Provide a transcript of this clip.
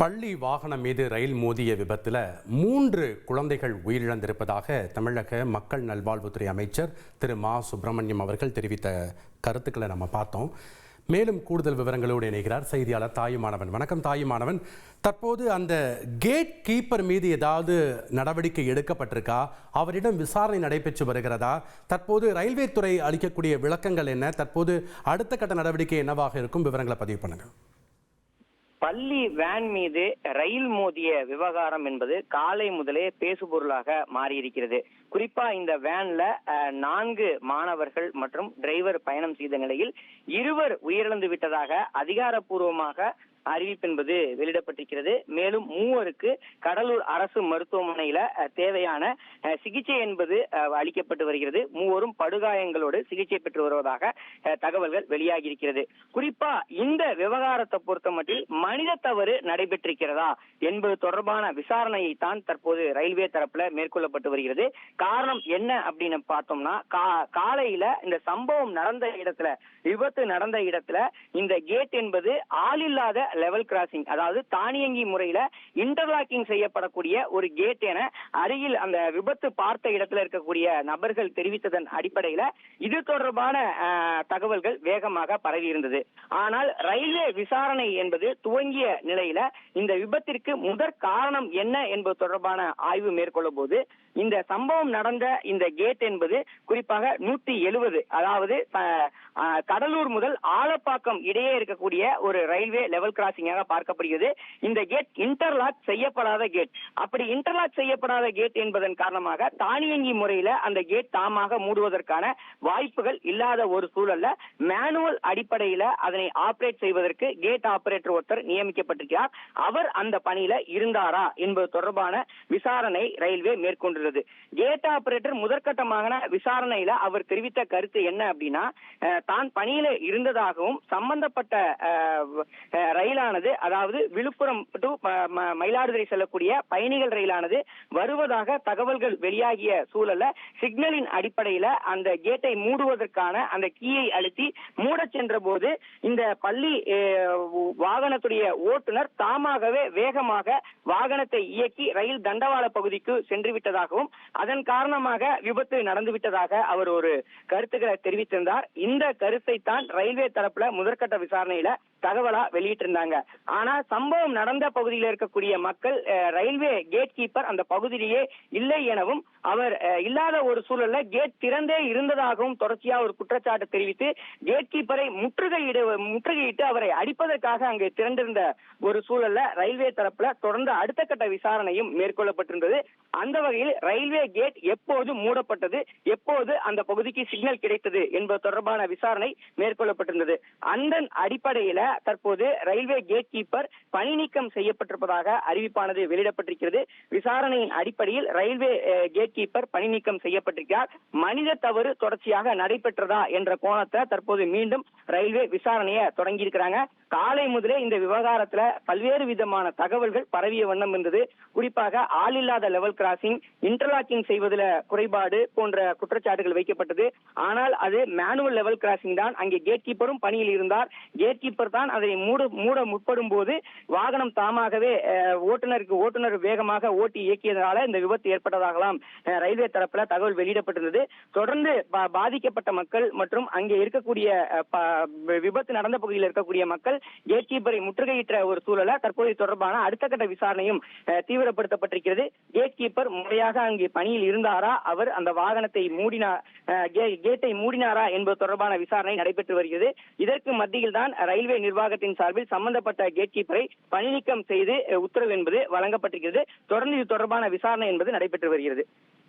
பள்ளி வாகனம் மீது ரயில் மோதிய விபத்தில் மூன்று குழந்தைகள் உயிரிழந்திருப்பதாக தமிழக மக்கள் நல்வாழ்வுத்துறை அமைச்சர் திரு மா சுப்பிரமணியம் அவர்கள் தெரிவித்த கருத்துக்களை நம்ம பார்த்தோம். மேலும் கூடுதல் விவரங்களோடு இணைகிறார் செய்தியாளர் தாயுமானவன் வணக்கம் தாயுமானவன் தற்போது அந்த கேட் கீப்பர் மீது ஏதாவது நடவடிக்கை எடுக்கப்பட்டிருக்கா? அவரிடம் விசாரணை நடைபெற்று வருகிறதா? தற்போது ரயில்வே துறை அளிக்கக்கூடிய விளக்கங்கள் என்ன? தற்போது அடுத்த கட்ட நடவடிக்கை என்னவாக இருக்கும்? விவரங்களை பதிவு பண்ணுங்கள் பள்ளி வேன் மீது ரயில் மோதிய விவகாரம் என்பது காலை முதலே பேசுபொருளாக மாறியிருக்கிறது. குறிப்பா இந்த வேன்ல அஹ், நான்கு மாணவர்கள் மற்றும் டிரைவர் பயணம் செய்த நிலையில் இருவர் உயிரிழந்து விட்டதாக அதிகாரப்பூர்வமாக அறிவிப்பு என்பது வெளியிடப்பட்டிருக்கிறது. மேலும் மூவருக்கு கடலூர் அரசு மருத்துவமனையில தேவையான சிகிச்சை என்பது அளிக்கப்பட்டு வருகிறது. மூவரும் படுகாயங்களோடு சிகிச்சை பெற்று வருவதாக தகவல்கள் வெளியாகி இருக்கிறது குறிப்பா இந்த விவகாரத்தை பொறுத்த மட்டில் மனித தவறு நடைபெற்றிருக்கிறதா என்பது தொடர்பான விசாரணையை தான் தற்போது ரயில்வே தரப்புல மேற்கொள்ளப்பட்டு வருகிறது. காரணம் என்ன அப்படின்னு பார்த்தோம்னா கா- காலையில இந்த சம்பவம் நடந்த இடத்துல விபத்து நடந்த இடத்துல இந்த கேட் என்பது ஆளில்லாத லெவல் கிராசிங் அதாவது தானியங்கி முறையில இன்டர்லாக்கிங் செய்யப்படக்கூடிய ஒரு கேட் என அருகில் அந்த விபத்து பார்த்த இடத்துல இருக்கக்கூடிய நபர்கள் தெரிவித்ததன் அடிப்படையில இது தொடர்பான தகவல்கள் வேகமாக பரவி இருந்தது. ஆனால் ரயில்வே விசாரணை என்பது துவங்கிய நிலையில இந்த விபத்திற்கு முதற் காரணம் என்ன என்பது தொடர்பான ஆய்வு மேற்கொள்ளும் போது இந்த சம்பவம் நடந்த இந்த கேட் என்பது குறிப்பாக நூத்தி எழுபது அதாவது கடலூர் முதல் ஆலப்பாக்கம் இடையே இருக்கக்கூடிய ஒரு ரயில்வே லெவல் கிராசிங்காக பார்க்கப்படுகிறது. இந்த கேட் இன்டர்லாக் செய்யப்படாத கேட் அப்படி இன்டர்லாக் செய்யப்படாத கேட் என்பதன் காரணமாக தானியங்கி முறையில அந்த கேட் தாமாக மூடுவதற்கான வாய்ப்புகள் இல்லாத ஒரு சூழல்ல மேனுவல் அடிப்படையில அதனை ஆபரேட் செய்வதற்கு கேட் ஆபரேட்டர் ஒருத்தர் நியமிக்கப்பட்டிருக்கிறார். அவர் அந்த பணியில இருந்தாரா என்பது தொடர்பான விசாரணை ரயில்வே மேற்கொண்டுள்ளது. கேட் ஆபரேட்டர் முதற்கட்டமாக விசாரணையில அவர் தெரிவித்த கருத்து என்ன அப்படின்னா தான் பணியில இருந்ததாகவும் சம்பந்தப்பட்ட ரயில் ரயிலானது அதாவது விழுப்புரம் டு மயிலாடுதுறை செல்லக்கூடிய பயணிகள் ரயிலானது வருவதாக தகவல்கள் வெளியாகிய சூழல்ல சிக்னலின் அடிப்படையில அந்த கேட்டை மூடுவதற்கான அந்த கீயை அழுத்தி மூடச் சென்ற போது இந்த பள்ளி வாகனத்துடைய ஓட்டுநர் தாமாகவே வேகமாக வாகனத்தை இயக்கி ரயில் தண்டவாள பகுதிக்கு சென்று விட்டதாகவும் அதன் காரணமாக விபத்து நடந்துவிட்டதாக அவர் ஒரு கருத்துக்களை தெரிவித்திருந்தார். இந்த கருத்தை தான் ரயில்வே தரப்புல முதற்கட்ட விசாரணையில தகவலா வெளியிட்டிருந்தாங்க. ஆனா சம்பவம் நடந்த பகுதியில் இருக்கக்கூடிய மக்கள் ரயில்வே கேட் கீப்பர் அந்த பகுதியிலேயே இல்லை எனவும் அவர் இல்லாத ஒரு சூழல்ல கேட் திறந்தே இருந்ததாகவும் தொடர்ச்சியா ஒரு குற்றச்சாட்டு தெரிவித்து கேட் கீப்பரை முற்றுகையிட முற்றுகையிட்டு அவரை அடிப்பதற்காக அங்கே திரண்டிருந்த ஒரு சூழல்ல ரயில்வே தரப்புல தொடர்ந்து அடுத்த கட்ட விசாரணையும் மேற்கொள்ளப்பட்டிருந்தது. அந்த வகையில் ரயில்வே கேட் எப்போது மூடப்பட்டது எப்போது அந்த பகுதிக்கு சிக்னல் கிடைத்தது என்பது தொடர்பான விசாரணை மேற்கொள்ளப்பட்டிருந்தது. அந்த அடிப்படையில தற்போது ரயில்வே கேட் கீப்பர் பணி நீக்கம் செய்யப்பட்டிருப்பதாக அறிவிப்பானது வெளியிடப்பட்டிருக்கிறது. விசாரணையின் அடிப்படையில் ரயில்வே கேட் கீப்பர் பணி நீக்கம் செய்யப்பட்டிருக்கிறார். மனித தவறு தொடர்ச்சியாக நடைபெற்றதா என்ற கோணத்தை தற்போது மீண்டும் ரயில்வே விசாரணையை தொடங்கி இருக்கிறாங்க காலை முதலே இந்த விவகாரத்துல பல்வேறு விதமான தகவல்கள் பரவிய வண்ணம் இருந்தது. குறிப்பாக ஆளில்லாத லெவல் கிராசிங் இன்டர்லாக்கிங் செய்வதில் குறைபாடு போன்ற குற்றச்சாட்டுகள் வைக்கப்பட்டது. ஆனால் அது மேனுவல் லெவல் கிராசிங் தான். அங்கே கேட் கீப்பரும் பணியில் இருந்தார். கேட் கீப்பர் தான் அதை மூட மூட முற்படும் போது வாகனம் தாமாகவே ஓட்டுநருக்கு ஓட்டுநர் வேகமாக ஓட்டி இயக்கியதனால இந்த விபத்து ஏற்பட்டதாகலாம். ரயில்வே தரப்புல தகவல் வெளியிடப்பட்டிருந்தது. தொடர்ந்து பா- பாதிக்கப்பட்ட மக்கள் மற்றும் அங்கே இருக்கக்கூடிய ப- விபத்து நடந்த பகுதியில் இருக்கக்கூடிய மக்கள் கேட் கீப்பரை முற்றுகையிட்ட ஒரு சூழல தற்போது தொடர்பான அடுத்த கட்ட விசாரணையும் தீவிரப்படுத்தப்பட்டிருக்கிறது. கேட் கீப்பர் முறையாக அங்கே பணியில் இருந்தாரா? அவர் அந்த வாகனத்தை மூடினா கே- கேட்டை மூடினாரா என்பது தொடர்பான விசாரணை நடைபெற்று வருகிறது. இதற்கு மத்தியில் தான் ரயில்வே நிர்வாகத்தின் சார்பில் சம்பந்தப்பட்ட கேட் கீப்பரை பணி நீக்கம் செய்து உத்தரவு என்பது வழங்கப்பட்டிருக்கிறது. தொடர்ந்து இது தொடர்பான விசாரணை என்பது நடைபெற்று வருகிறது.